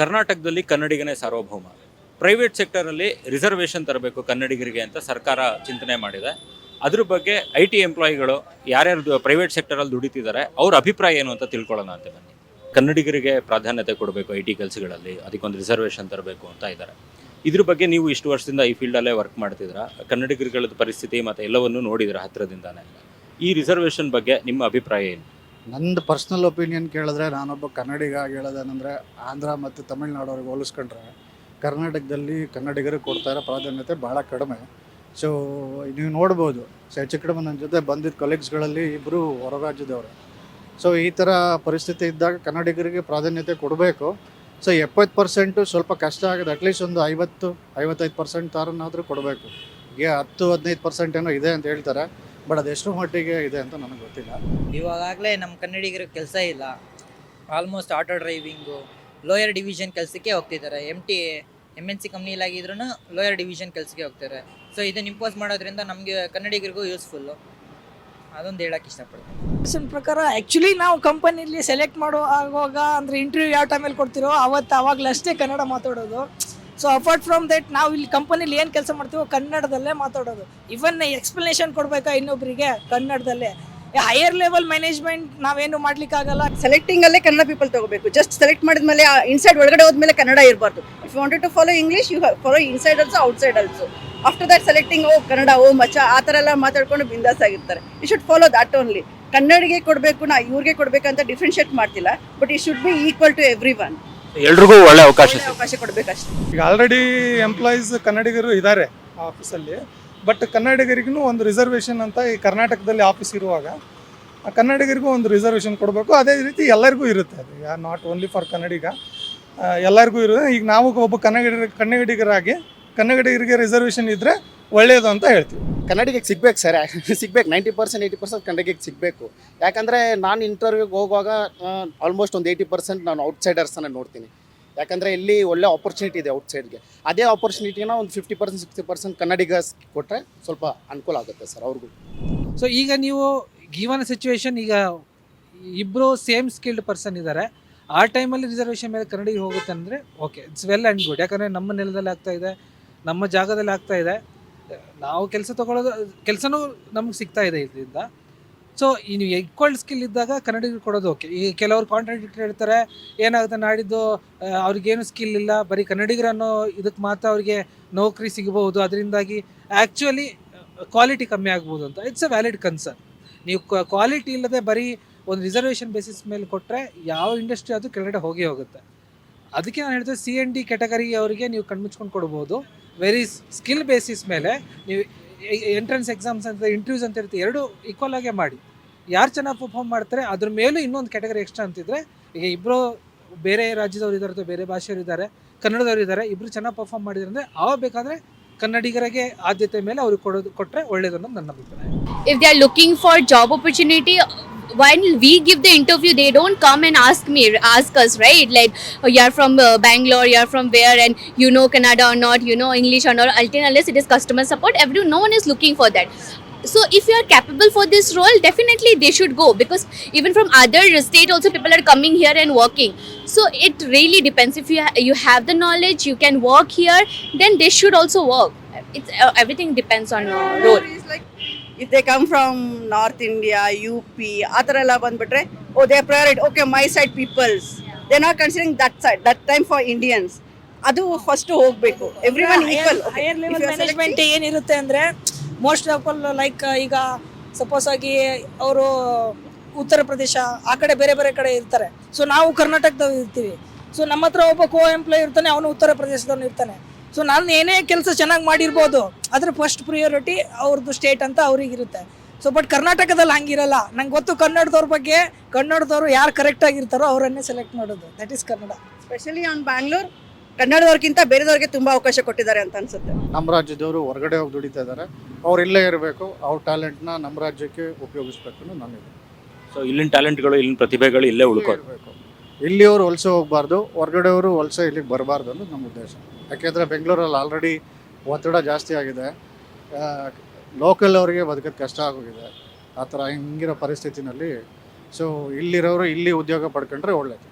ಕರ್ನಾಟಕದಲ್ಲಿ ಕನ್ನಡಿಗನೇ ಸಾರ್ವಭೌಮ. Private ಸೆಕ್ಟರಲ್ಲಿ reservation ತರಬೇಕು ಕನ್ನಡಿಗರಿಗೆ ಅಂತ ಸರ್ಕಾರ ಚಿಂತನೆ ಮಾಡಿದೆ. ಅದ್ರ ಬಗ್ಗೆ ಐ ಟಿ ಎಂಪ್ಲಾಯಿಗಳು ಯಾರ್ಯಾರು ಪ್ರೈವೇಟ್ ಸೆಕ್ಟರಲ್ಲಿ ದುಡಿತಿದ್ದಾರೆ, ಅವ್ರ ಅಭಿಪ್ರಾಯ ಏನು ಅಂತ ತಿಳ್ಕೊಳ್ಳೋಣ ಅಂತ ಬನ್ನಿ. ಕನ್ನಡಿಗರಿಗೆ ಪ್ರಾಧಾನ್ಯತೆ ಕೊಡಬೇಕು ಐ ಟಿ ಕೆಲಸಗಳಲ್ಲಿ, ಅದಕ್ಕೊಂದು ರಿಸರ್ವೇಷನ್ ತರಬೇಕು ಅಂತ ಇದ್ದಾರೆ. ಇದ್ರ ಬಗ್ಗೆ ನೀವು ಇಷ್ಟು ವರ್ಷದಿಂದ ಈ ಫೀಲ್ಡಲ್ಲೇ ವರ್ಕ್ ಮಾಡ್ತಿದ್ದೀರಾ? ಕನ್ನಡಿಗರುಗಳ ಪರಿಸ್ಥಿತಿ ಮತ್ತು ಎಲ್ಲವನ್ನೂ ನೋಡಿದ್ರೆ ಹತ್ತಿರದಿಂದಾನೆ ಈ ರಿಸರ್ವೇಷನ್ ಬಗ್ಗೆ ನಿಮ್ಮ ಅಭಿಪ್ರಾಯ ಏನು? ನಂದು ಪರ್ಸ್ನಲ್ ಒಪಿನಿಯನ್ ಕೇಳಿದ್ರೆ ನಾನೊಬ್ಬ ಕನ್ನಡಿಗ ಆಗಿ ಹೇಳೋದೇನೆಂದರೆ ಆಂಧ್ರ ಮತ್ತು ತಮಿಳ್ನಾಡವ್ರಿಗೆ ಹೋಲಿಸ್ಕೊಂಡ್ರೆ ಕರ್ನಾಟಕದಲ್ಲಿ ಕನ್ನಡಿಗರಿಗೆ ಕೊಡ್ತಾ ಇರೋ ಪ್ರಾಧಾನ್ಯತೆ ಭಾಳ ಕಡಿಮೆ. ಸೊ ನೀವು ನೋಡ್ಬೋದು. ಸೊ ಹೆಚ್ಚು ಕಡಿಮೆ ನನ್ನ ಜೊತೆ ಬಂದಿದ್ದ ಕೊಲೀಗ್ಸ್ಗಳಲ್ಲಿ ಇಬ್ಬರು ಹೊರ ರಾಜ್ಯದವರು ಸೊ ಈ ಥರ ಪರಿಸ್ಥಿತಿ ಇದ್ದಾಗ ಕನ್ನಡಿಗರಿಗೆ ಪ್ರಾಧಾನ್ಯತೆ ಕೊಡಬೇಕು. ಸೊ ಎಪ್ಪತ್ತು ಪರ್ಸೆಂಟು ಸ್ವಲ್ಪ ಕಷ್ಟ ಆಗಿದೆ. ಅಟ್ಲೀಸ್ಟ್ ಒಂದು ಐವತ್ತು, ಐವತ್ತೈದು ಪರ್ಸೆಂಟ್ ಥರನಾದರೂ ಕೊಡಬೇಕು. ಈಗ ಹತ್ತು, ಹದಿನೈದು ಪರ್ಸೆಂಟ್ ಏನೋ ಇದೆ ಅಂತ ಹೇಳ್ತಾರೆ. ಬಟ್ ಅದೆಷ್ಟು ಮಟ್ಟಿಗೆ ಇದೆ ಅಂತ ನನಗೆ ಗೊತ್ತಿಲ್ಲ. ಇವಾಗಲೇ ನಮ್ಮ ಕನ್ನಡಿಗರಿಗೆ ಕೆಲಸ ಇಲ್ಲ. Almost auto driving lower division ಕೆಲಸಕ್ಕೆ ಹೋಗ್ತಿದ್ದಾರೆ. M T M N C ಕಂಪ್ನಿಲಾಗಿದ್ರು lower division ಕೆಲಸಕ್ಕೆ ಹೋಗ್ತಾರೆ. ಸೊ ಇದನ್ನು ಇಂಪೋಸ್ ಮಾಡೋದ್ರಿಂದ ನಮಗೆ ಕನ್ನಡಿಗರಿಗೂ ಯೂಸ್ಫುಲ್ಲು ಅದೊಂದು ಹೇಳಕ್ಕೆ ಇಷ್ಟಪಡ್ತೀನಿ. ಪ್ರಕಾರ ಆ್ಯಕ್ಚುಲಿ ನಾವು ಕಂಪನಿಲಿ ಸೆಲೆಕ್ಟ್ ಮಾಡೋ ಆಗುವಾಗ ಅಂದರೆ ಇಂಟರ್ವ್ಯೂ ಯಾವ ಟೈಮಲ್ಲಿ ಕೊಡ್ತಿರೋ ಅವತ್ತು ಅವಾಗಲೇ ಅಷ್ಟೇ ಕನ್ನಡ ಮಾತಾಡೋದು. ಸೊ ಅಪಾರ್ಟ್ ಫ್ರಮ್ ದಟ್ ನಾವು ಇಲ್ಲಿ ಕಂಪನಿಲಿ ಏನು ಕೆಲಸ ಮಾಡ್ತೀವೋ ಕನ್ನಡದಲ್ಲೇ ಮಾತಾಡೋದು. ಇವನ್ ಎಕ್ಸ್ಪ್ಲನೇಷನ್ ಕೊಡಬೇಕಾ ಇನ್ನೊಬ್ಬರಿಗೆ ಕನ್ನಡದಲ್ಲೇ. ಹೈಯರ್ ಲೆವೆಲ್ ಮ್ಯಾನೇಜ್ಮೆಂಟ್ ನಾವೇನು ಮಾಡ್ಲಿಕ್ಕಾಗಲ್ಲ. ಸೆಲೆಕ್ಟಿಂಗ್ ಅಲ್ಲೇ ಕನ್ನಡ ಪೀಪಲ್ ತಗೋಬೇಕು. ಜಸ್ಟ್ ಸೆಲೆಕ್ಟ್ ಮಾಡಿದ್ಮೇಲೆ ಇನ್ಸೈಡ್ ಒಳಗಡೆ ಹೋದ್ಮೇಲೆ ಕನ್ನಡ ಇರಬಾರ್ದು. If wanted to follow English you follow inside also outside also after that selecting ಓ, ಕನ್ನಡ, ಓ ಮಚ ಆ ಥರ ಎಲ್ಲ ಮಾತಾಡ್ಕೊಂಡು ಬಿಂದಾಸ್ ಆಗಿರ್ತಾರೆ. You should follow that only ಕನ್ನಡಿಗೆ ಕೊಡಬೇಕು ನಾ, ಇವ್ರಿಗೆ ಕೊಡಬೇಕಂತ ಡಿಫ್ರೆನ್ಶಿಯೇಟ್ ಮಾಡ್ತಿಲ್ಲ but it should be equal to everyone ಎಲ್ರಿಗೂ ಒಳ್ಳೆ ಅವಕಾಶ ಸಿಗುತ್ತೆ ಅವಕಾಶ ಕೊಡಬೇಕಷ್ಟೇ. ಈಗ ಆಲ್ರೆಡಿ ಎಂಪ್ಲಾಯೀಸ್ ಕನ್ನಡಿಗರು ಇದ್ದಾರೆ ಆ ಆಫೀಸಲ್ಲಿ ಬಟ್ ಕನ್ನಡಿಗರಿಗೂ ಒಂದು ರಿಸರ್ವೇಷನ್ ಅಂತ ಈ ಕರ್ನಾಟಕದಲ್ಲಿ ಆಫೀಸ್ ಇರುವಾಗ ಆ ಕನ್ನಡಿಗರಿಗೂ ಒಂದು ರಿಸರ್ವೇಷನ್ ಕೊಡಬೇಕು. ಅದೇ ರೀತಿ ಎಲ್ಲರಿಗೂ ಇರುತ್ತೆ ಅದು. Not only for Kannadiga. ಆ, ಎಲ್ಲರಿಗೂ ಇರುತ್ತೆ. ಈಗ ನಾವು ಒಬ್ಬ ಕನ್ನಡಿಗರ ಕನ್ನಡಿಗರಾಗಿ ಕನ್ನಡಿಗರಿಗೆ ರಿಸರ್ವೇಷನ್ ಇದ್ದರೆ ಒಳ್ಳೆಯದು ಅಂತ ಹೇಳ್ತೀವಿ. ಕನ್ನಡಿಗಕ್ಕೆ ಸಿಗ್ಬೇಕು ಸರ್. ಸಿಗ್ಬೇಕು. ನೈಂಟಿ ಪರ್ಸೆಂಟ್ ಏಯ್ಟಿ ಪರ್ಸೆಂಟ್ ಕನ್ನಡಿಗಕ್ಕೆ ಸಿಗಬೇಕು. ಯಾಕಂದರೆ ನಾನು ಇಂಟರ್ವ್ಯೂಗೆ ಹೋಗುವಾಗ ಆಲ್ಮೋಸ್ಟ್ ಒಂದು ಏಯ್ಟಿ ಪರ್ಸೆಂಟ್ ನಾನು ಔಟ್ಸೈಡರ್ಸನ್ನು ನೋಡ್ತೀನಿ. ಯಾಕಂದರೆ ಇಲ್ಲಿ ಒಳ್ಳೆ ಆಪರ್ಚುನಿಟಿ ಇದೆ ಔಟ್ಸೈಡ್ಗೆ ಅದೇ ಆಪರ್ಚುನಿಟಿನ ಒಂದು fifty percent sixty percent Kannadiga ಕೊಟ್ಟರೆ ಸ್ವಲ್ಪ ಅನುಕೂಲ ಆಗುತ್ತೆ ಸರ್ ಅವ್ರಿಗೂ. ಸೊ ಈಗ ನೀವು ಗೀವನ ಸಿಚುವೇಶನ್ ಈಗ ಇಬ್ಬರು ಸೇಮ್ ಸ್ಕಿಲ್ಡ್ ಪರ್ಸನ್ ಇದ್ದಾರೆ ಆ ಟೈಮಲ್ಲಿ ರಿಸರ್ವೇಷನ್ ಮೇಲೆ ಕನ್ನಡಿಗೆ ಹೋಗುತ್ತೆ ಅಂದರೆ okay it's well and good ಯಾಕಂದರೆ ನಮ್ಮ ನೆಲದಲ್ಲಿ ಆಗ್ತಾ ಇದೆ, ನಮ್ಮ ಜಾಗದಲ್ಲಿ ಆಗ್ತಾ ಇದೆ. ನಾವು ಕೆಲಸ ತಗೊಳ್ಳೋದು ಕೆಲಸನೂ ನಮ್ಗೆ ಸಿಗ್ತಾ ಇದೆ ಇದರಿಂದ. ಸೊ ಈ ನೀವು ಈಕ್ವಲ್ ಸ್ಕಿಲ್ ಇದ್ದಾಗ ಕನ್ನಡಿಗರು ಕೊಡೋದು ಓಕೆ ಈ ಕೆಲವರು ಕಾಂಟ್ರಾಕ್ಟ್ ಹೇಳ್ತಾರೆ, ಏನಾಗುತ್ತೆ ನಾಡಿದ್ದು ಅವ್ರಿಗೇನು ಸ್ಕಿಲ್ ಇಲ್ಲ, ಬರೀ ಕನ್ನಡಿಗರನ್ನೋ ಇದಕ್ಕೆ ಮಾತ್ರ ಅವ್ರಿಗೆ ನೌಕರಿ ಸಿಗಬಹುದು, ಅದರಿಂದಾಗಿ ಆ್ಯಕ್ಚುಲಿ ಕ್ವಾಲಿಟಿ ಕಮ್ಮಿ ಆಗ್ಬೋದು ಅಂತ. ಇಟ್ಸ್ ಅ ವ್ಯಾಲಿಡ್ ಕನ್ಸರ್ನ್ ನೀವು ಕ್ವಾಲಿಟಿ ಇಲ್ಲದೆ ಬರೀ ಒಂದು ರಿಸರ್ವೇಷನ್ ಬೇಸಿಸ್ ಮೇಲೆ ಕೊಟ್ಟರೆ ಯಾವ ಇಂಡಸ್ಟ್ರಿ ಅದು ಕೆಳಗಡೆ ಹೋಗಿ ಹೋಗುತ್ತೆ. ಅದಕ್ಕೆ ನಾನು ಹೇಳ್ತೇನೆ ಸಿ ಎನ್ ಡಿ ಕ್ಯಾಟಗರಿ ಅವರಿಗೆ ನೀವು ಕಣ್ಮುಚ್ಕೊಂಡು ಕೊಡ್ಬೋದು. ವೆರಿ ಸ್ಕಿಲ್ ಬೇಸಿಸ್ ಮೇಲೆ ನೀವು ಎಂಟ್ರೆನ್ಸ್ ಎಕ್ಸಾಮ್ಸ್ ಅಂತ ಇಂಟರ್ವ್ಯೂಸ್ ಅಂತ ಇರುತ್ತೆ, ಎರಡು ಈಕ್ವಲ್ ಆಗೇ ಮಾಡಿ. ಯಾರು ಚೆನ್ನಾಗಿ ಪರ್ಫಾರ್ಮ್ ಮಾಡ್ತಾರೆ, ಅದ್ರ ಮೇಲೂ ಇನ್ನೊಂದು ಕ್ಯಾಟಗರಿ ಎಕ್ಸ್ಟ್ರಾ ಅಂತಿದ್ರೆ ಈಗ ಇಬ್ಬರು ಬೇರೆ ರಾಜ್ಯದವ್ರು ಇದ್ದಾರೆ ಅಥವಾ ಬೇರೆ ಭಾಷೆಯವರು ಇದ್ದಾರೆ ಕನ್ನಡದವ್ರು ಇದ್ದಾರೆ ಇಬ್ಬರು ಚೆನ್ನಾಗಿ ಪರ್ಫಾರ್ಮ್ ಮಾಡಿದ್ರೆ ಅಂದರೆ ಅವಾಗ ಬೇಕಾದರೆ ಕನ್ನಡಿಗರಿಗೆ ಆದ್ಯತೆ ಮೇಲೆ ಅವ್ರಿಗೆ ಕೊಡೋದು ಕೊಟ್ಟರೆ ಒಳ್ಳೇದು ಅನ್ನೋದು ನನ್ನ ಅಭಿಪ್ರಾಯ. If they are looking for job opportunity when we give the interview they don't come and ask me ask us right? Like oh, you're from uh, bangalore you're from where and you know canada or not you know english or not. Unless it is customer support. Everyone no one is looking for that. So if you are capable for this role definitely they should go because even from other state also people are coming here and working. So it really depends. If you ha- you have the knowledge you can work here then they should also work. It's uh, everything depends on your role if they come from north India U P ಆ ಥರ ಎಲ್ಲ ಬಂದುಬಿಟ್ರೆ ಓ they priority okay my side peoples they not considering that side that time for Indians ಅದು first ಹೋಗಬೇಕು. Everyone equal higher level management ಏನಿರುತ್ತೆ ಅಂದರೆ most of all like ಈಗ suppose ಆಗಿ ಅವರು ಉತ್ತರ ಪ್ರದೇಶ ಆ ಕಡೆ ಬೇರೆ ಬೇರೆ ಕಡೆ ಇರ್ತಾರೆ. ಸೊ ನಾವು ಕರ್ನಾಟಕದವ್ರು ಇರ್ತೀವಿ. ಸೊ ನಮ್ಮ ಹತ್ರ ಒಬ್ಬ ಕೋ ಎಂಪ್ಲಾಯ್ ಇರ್ತಾನೆ ಅವನು ಉತ್ತರ ಪ್ರದೇಶದವನು ಇರ್ತಾನೆ. ಸೊ ನಾನು ಏನೇ ಕೆಲಸ ಚೆನ್ನಾಗಿ ಮಾಡಿರ್ಬೋದು ಆದರೆ ಫಸ್ಟ್ ಪ್ರಿಯೋರಿಟಿ ಅವ್ರದ್ದು ಸ್ಟೇಟ್ ಅಂತ ಅವ್ರಿಗಿರುತ್ತೆ. ಸೊ ಬಟ್ ಕರ್ನಾಟಕದಲ್ಲಿ ಹಂಗಿರಲ್ಲ. ನಂಗೆ ಗೊತ್ತು ಕನ್ನಡದವ್ರ ಬಗ್ಗೆ ಕನ್ನಡದವರು ಯಾರು ಕರೆಕ್ಟ್ ಆಗಿರ್ತಾರೋ ಅವರನ್ನೇ ಸೆಲೆಕ್ಟ್ ಮಾಡೋದು. That is Kannada. Specially on Bangalore ಕನ್ನಡದವ್ರಿಗಿಂತ ಬೇರೆದವ್ರಿಗೆ ತುಂಬ ಅವಕಾಶ ಕೊಟ್ಟಿದ್ದಾರೆ ಅಂತ ಅನ್ಸುತ್ತೆ. ನಮ್ಮ ರಾಜ್ಯದವರು ಹೊರಗಡೆ ಹೋಗಿ ದುಡಿತಾ ಇದ್ದಾರೆ ಅವ್ರು ಇಲ್ಲೇ ಇರಬೇಕು ಅವ್ರ ಟ್ಯಾಲೆಂಟ್ನ ನಮ್ಮ ರಾಜ್ಯಕ್ಕೆ ಉಪಯೋಗಿಸ್ಬೇಕು ನಾನು ಸೊ ಇಲ್ಲಿನ ಟ್ಯಾಲೆಂಟ್ಗಳು ಇಲ್ಲಿನ ಪ್ರತಿಭೆಗಳು ಇಲ್ಲೇ ಉಳ್ಕೋದು ಇರಬೇಕು. ಇಲ್ಲಿಯವರು ವಲಸೆ ಹೋಗಬಾರ್ದು, ಹೊರಗಡೆಯವರು ವಲಸೆ ಇಲ್ಲಿಗೆ ಬರಬಾರ್ದು ಅನ್ನೋದು ನಮ್ಮ ಉದ್ದೇಶ. ಯಾಕೆಂದರೆ ಬೆಂಗಳೂರಲ್ಲಿ ಆಲ್ರೆಡಿ ಒತ್ತಡ ಜಾಸ್ತಿ ಆಗಿದೆ. ಲೋಕಲ್ ಅವರಿಗೆ ಬದುಕೋದು ಕಷ್ಟ ಆಗೋಗಿದೆ. ಆ ಥರ ಹಿಂಗಿರೋ ಪರಿಸ್ಥಿತಿನಲ್ಲಿ ಸೊ ಇಲ್ಲಿರೋರು ಇಲ್ಲಿ ಉದ್ಯೋಗ ಪಡ್ಕೊಂಡ್ರೆ ಒಳ್ಳೇದು.